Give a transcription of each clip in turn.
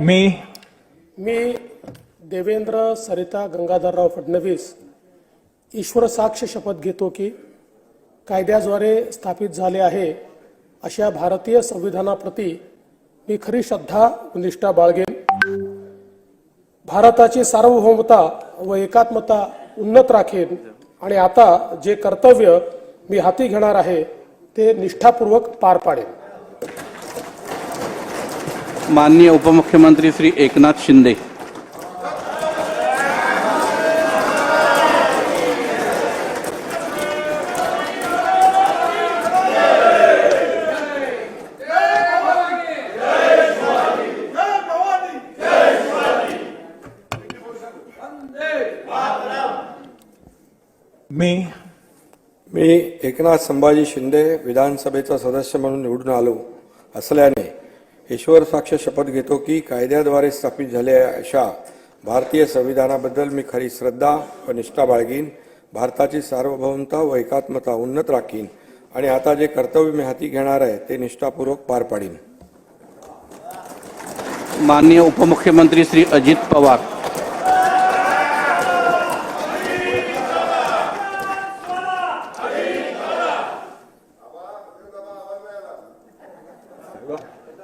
मी मी देवेंद्र सरिता गंगाधरराव फडणवीस ईश्वर साक्ष शपथ घेतो की कायद्याद्वारे स्थापित झाले आहे अशा भारतीय संविधानाप्रती मी खरी श्रद्धा निष्ठा बाळगेन. भारताची सार्वभौमता व एकात्मता उन्नत राखेन आणि आता जे कर्तव्य मी हाती घेणार आहे ते निष्ठापूर्वक पार पाडेन. माननीय उपमुख्यमंत्री श्री एकनाथ शिंदे. मी मी एकनाथ संभाजी शिंदे विधानसभेचा सदस्य म्हणून निवडून आलो असल्याने ईश्वर साक्ष शपथ घेतो की कायद्याद्वारे स्थापित झालेल्या अशा भारतीय संविधानाबद्दल मी खरी श्रद्धा व निष्ठा बाळगीन भारताची सार्वभौमता व एकात्मता उन्नत राखीन आणि आता जे कर्तव्य मी हाती घेणार आहे ते निष्ठापूर्वक पार पाडीन. माननीय उपमुख्यमंत्री श्री अजित पवार.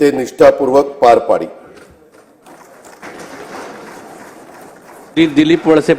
ते निष्ठापूर्वक पार पाडी. दिलीप वळसे